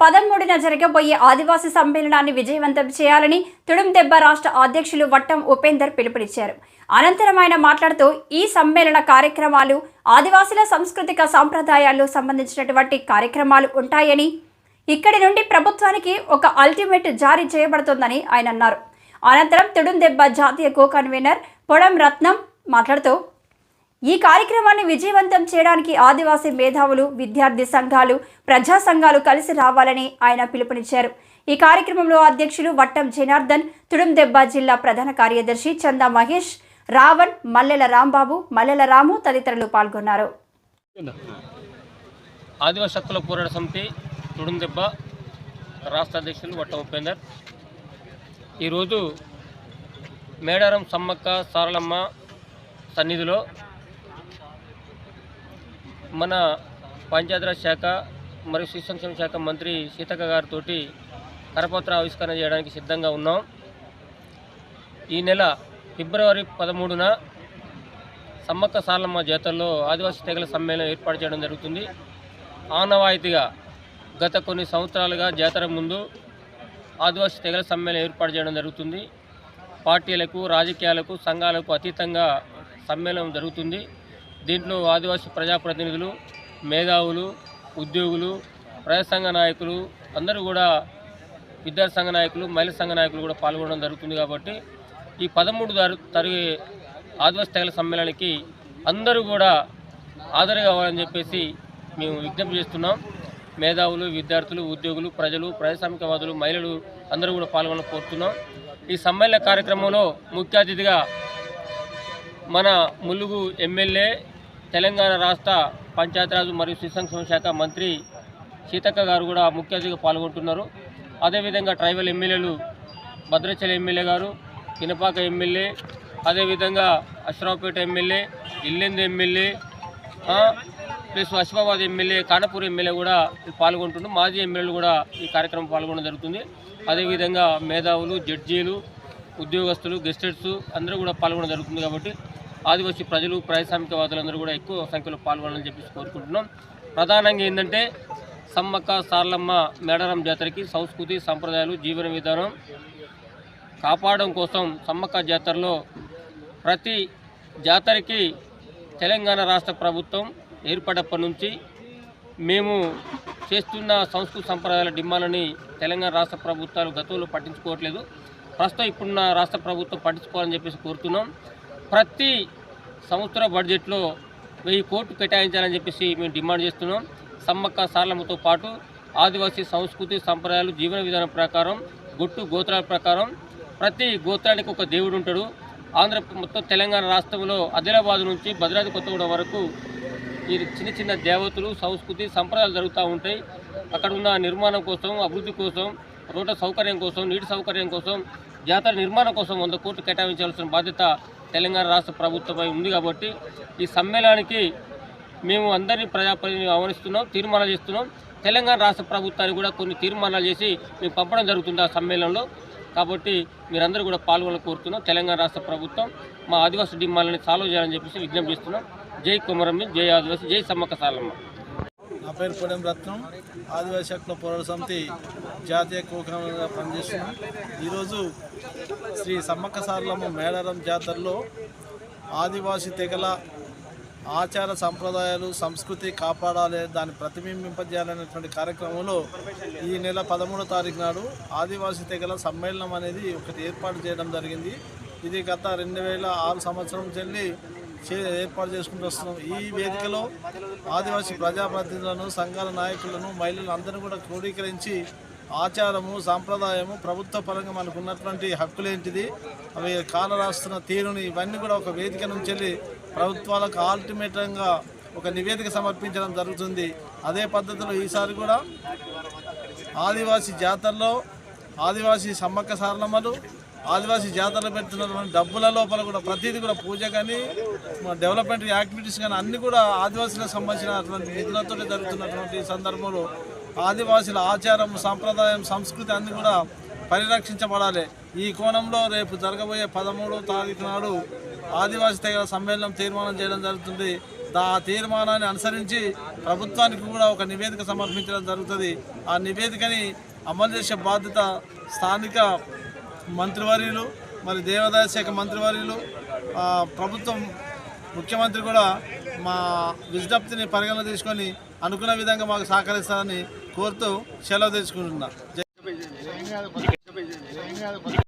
పదమూడున జరగబోయే ఆదివాసీ సమ్మేళనాన్ని విజయవంతం చేయాలని తుడుందెబ్బ రాష్ట్ర అధ్యక్షులు వట్టం ఉపేందర్ పిలుపునిచ్చారు. అనంతరం ఆయన మాట్లాడుతూ ఈ సమ్మేళన కార్యక్రమాలు ఆదివాసీల సాంస్కృతిక సాంప్రదాయాలు సంబంధించినటువంటి కార్యక్రమాలు ఉంటాయని ఇక్కడి నుండి ప్రభుత్వానికి ఒక అల్టిమేట్ జారీ చేయబడుతుందని ఆయన అన్నారు. అనంతరం తుడుందెబ్బ జాతీయ కో కన్వీనర్ పొడం రత్నం మాట్లాడుతూ ఈ కార్యక్రమాన్ని విజయవంతం చేయడానికి ఆదివాసీ మేధావులు విద్యార్థి సంఘాలు ప్రజా సంఘాలు కలిసి రావాలని ఆయన పిలుపునిచ్చారు. ఈ కార్యక్రమంలో అధ్యక్షులు వట్టం జనార్దన్ తుడుందెబ్బ జిల్లా ప్రధాన కార్యదర్శి చందా మహేష్ రావణ్ మల్లెల రాంబాబు మల్లెల రాము తదితరులు పాల్గొన్నారు. ఆదివాసీ హక్కుల పోరాట సమితి తుడుందెబ్బ రాష్ట్ర అధ్యక్షులు వట్టం ఉపేందర్. ఈరోజు మేడారం సమ్మక్క సారలమ్మ సన్నిధిలో మన పంచాయతీరాజ్ శాఖ మరియు శిశు సంక్షేమ శాఖ మంత్రి సీతక్క గారితో కరపత్ర ఆవిష్కరణ చేయడానికి సిద్ధంగా ఉన్నాం. ఈ నెల ఫిబ్రవరి పదమూడున సమ్మక్క సాలమ్మ జాతరలో ఆదివాసీ తెగల సమ్మేళనం ఏర్పాటు చేయడం జరుగుతుంది. ఆనవాయితీగా గత కొన్ని సంవత్సరాలుగా జాతర ముందు ఆదివాసీ తెగల సమ్మేళనం ఏర్పాటు చేయడం జరుగుతుంది. పార్టీలకు రాజకీయాలకు సంఘాలకు అతీతంగా సమ్మేళనం జరుగుతుంది. దీంట్లో ఆదివాసీ ప్రజాప్రతినిధులు మేధావులు ఉద్యోగులు ప్రజాసంఘ నాయకులు అందరూ కూడా విద్యార్థి సంఘ నాయకులు మహిళా సంఘ నాయకులు కూడా పాల్గొనడం జరుగుతుంది కాబట్టి ఈ పదమూడు తరిగే ఆదివాసీ తెగల సమ్మేళనానికి అందరూ కూడా హాజరు కావాలని చెప్పేసి మేము విజ్ఞప్తి చేస్తున్నాం. మేధావులు విద్యార్థులు ఉద్యోగులు ప్రజలు ప్రజాస్వామికవాదులు మహిళలు అందరూ కూడా పాల్గొన కోరుతున్నాం. ఈ సమ్మేళన కార్యక్రమంలో ముఖ్య అతిథిగా మన ములుగు ఎమ్మెల్యే తెలంగాణ రాష్ట్ర పంచాయతీరాజ్ మరియు శిశు సంక్షేమ శాఖ మంత్రి సీతక్క గారు కూడా ముఖ్య అతిథిగా పాల్గొంటున్నారు. అదేవిధంగా ట్రైబల్ ఎమ్మెల్యేలు భద్రాచల ఎమ్మెల్యే గారు పినపాక ఎమ్మెల్యే అదేవిధంగా Aswaraopeta MLA Yellandu MLA plus Asifabad MLA Khanapur MLA కూడా పాల్గొంటున్నారు మాజీ ఎమ్మెల్యేలు కూడా ఈ కార్యక్రమం పాల్గొనడం జరుగుతుంది. అదేవిధంగా మేధావులు జడ్జీలు ఉద్యోగస్తులు గెస్టెడ్స్ అందరూ కూడా పాల్గొనడం జరుగుతుంది కాబట్టి ఆదివాసీ ప్రజలు పారిశ్రామికవాదులందరూ కూడా ఎక్కువ సంఖ్యలో పాల్గొనాలని చెప్పేసి కోరుకుంటున్నాం. ప్రధానంగా ఏంటంటే సమ్మక్క సార్లమ్మ మేడారం జాతరకి సంస్కృతి సంప్రదాయాలు జీవన విధానం కాపాడడం కోసం సమ్మక్క జాతరలో ప్రతి జాతరకి తెలంగాణ రాష్ట్ర ప్రభుత్వం ఏర్పడప్పటి నుంచి మేము చేస్తున్న సంస్కృతి సంప్రదాయాల డిమాండ్లని తెలంగాణ రాష్ట్ర ప్రభుత్వాలు గతంలో పట్టించుకోవట్లేదు. ప్రస్తుతం ఇప్పుడున్న రాష్ట్ర ప్రభుత్వం పట్టించుకోవాలని చెప్పేసి కోరుతున్నాం. ప్రతి సంవత్సర బడ్జెట్లో వెయ్యి కోట్లు కేటాయించాలని చెప్పేసి మేము డిమాండ్ చేస్తున్నాం. సమ్మక్క సార్లమ్మతో పాటు ఆదివాసీ సంస్కృతి సంప్రదాయాలు జీవన విధానం ప్రకారం గుట్టు గోత్రాల ప్రకారం ప్రతి గోత్రానికి ఒక దేవుడు ఉంటాడు. ఆంధ్ర మొత్తం తెలంగాణ రాష్ట్రంలో ఆదిలాబాద్ నుంచి భద్రాద్రి కొత్తగూడెం వరకు ఈ చిన్న చిన్న దేవతలు సంస్కృతి సంప్రదాయాలు జరుగుతూ ఉంటాయి. అక్కడ ఉన్న నిర్మాణం కోసం అభివృద్ధి కోసం రోడ్ల సౌకర్యం కోసం నీటి సౌకర్యం కోసం జాతర నిర్మాణం కోసం వంద కోట్లు కేటాయించాల్సిన బాధ్యత తెలంగాణ రాష్ట్ర ప్రభుత్వంపై ఉంది కాబట్టి ఈ సమ్మేళనానికి మేము అందరినీ ప్రజాప్రతినిధులు ఆహ్వానిస్తున్నాం తీర్మానాలు చేస్తున్నాం. తెలంగాణ రాష్ట్ర ప్రభుత్వానికి కూడా కొన్ని తీర్మానాలు చేసి మేము పంపడం జరుగుతుంది ఆ సమ్మేళనంలో. కాబట్టి మీరందరూ కూడా పాల్గొనాలని కోరుతున్నాం. తెలంగాణ రాష్ట్ర ప్రభుత్వం మా ఆదివాసీ డిమాండ్లని సాల్వ్ చేయాలని చెప్పేసి విజ్ఞప్తి చేస్తున్నాం. జై కుమరమ్మి జై ఆదివాసి జై సమ్మక్క సాలమ్మ. నా పేరు పొడెం రత్నం ఆదివాసీ హక్కుల పోరాట సమితి జాతీయ కోకంగా పనిచేస్తున్నాం. ఈరోజు శ్రీ సమ్మక్క సార్లమ్మ మేడారం జాతరలో ఆదివాసీ తెగల ఆచార సంప్రదాయాలు సంస్కృతి కాపాడాలి దాన్ని ప్రతిబింబింపజేయాలనేటువంటి కార్యక్రమంలో ఈ నెల పదమూడో తారీఖు నాడు ఆదివాసీ తెగల సమ్మేళనం అనేది ఒకటి ఏర్పాటు చేయడం జరిగింది. ఇది గత రెండు వేల ఆరు సంవత్సరం చెల్లి చే ఏర్పాటు చేసుకుంటూ వస్తున్నాం. ఈ వేదికలో ఆదివాసీ ప్రజాప్రతినిధులను సంఘాల నాయకులను మహిళలు అందరూ కూడా క్రోడీకరించి ఆచారము సాంప్రదాయము ప్రభుత్వ పరంగా మనకు ఉన్నటువంటి హక్కులేంటిది? అవి కాల రాస్తున్న తీరుని ఇవన్నీ కూడా ఒక వేదిక నుంచి వెళ్ళి ప్రభుత్వాలకు ఆల్టిమేటంగా ఒక నివేదిక సమర్పించడం జరుగుతుంది. అదే పద్ధతిలో ఈసారి కూడా ఆదివాసీ జాతరలో ఆదివాసీ సమ్మక్క సారణమ్మలు ఆదివాసీ జాతరలో పెడుతున్నటువంటి డబ్బుల లోపల కూడా ప్రతిదీ కూడా పూజ కానీ డెవలప్మెంట్ యాక్టివిటీస్ కానీ అన్నీ కూడా ఆదివాసీలకు సంబంధించినటువంటి నిధులతో జరుగుతున్నటువంటి సందర్భంలో ఆదివాసుల ఆచారం సాంప్రదాయం సంస్కృతి అన్ని కూడా పరిరక్షించబడాలి. ఈ కోణంలో రేపు జరగబోయే పదమూడవ తారీఖు నాడు ఆదివాసీ తెగల సమ్మేళనం తీర్మానం చేయడం జరుగుతుంది. దా తీర్మానాన్ని అనుసరించి ప్రభుత్వానికి కూడా ఒక నివేదిక సమర్పించడం జరుగుతుంది. ఆ నివేదికని అమలు చేసే బాధ్యత స్థానిక మంత్రివర్యులు మరి దేవాదాయ శాఖ మంత్రివర్యులు ప్రభుత్వం ముఖ్యమంత్రి కూడా మా విజ్ఞప్తిని పరిగణన తీసుకొని అనుకున్న విధంగా మాకు సహకరిస్తారని కోరుతూ సెలవు తెచ్చుకుంటున్నా.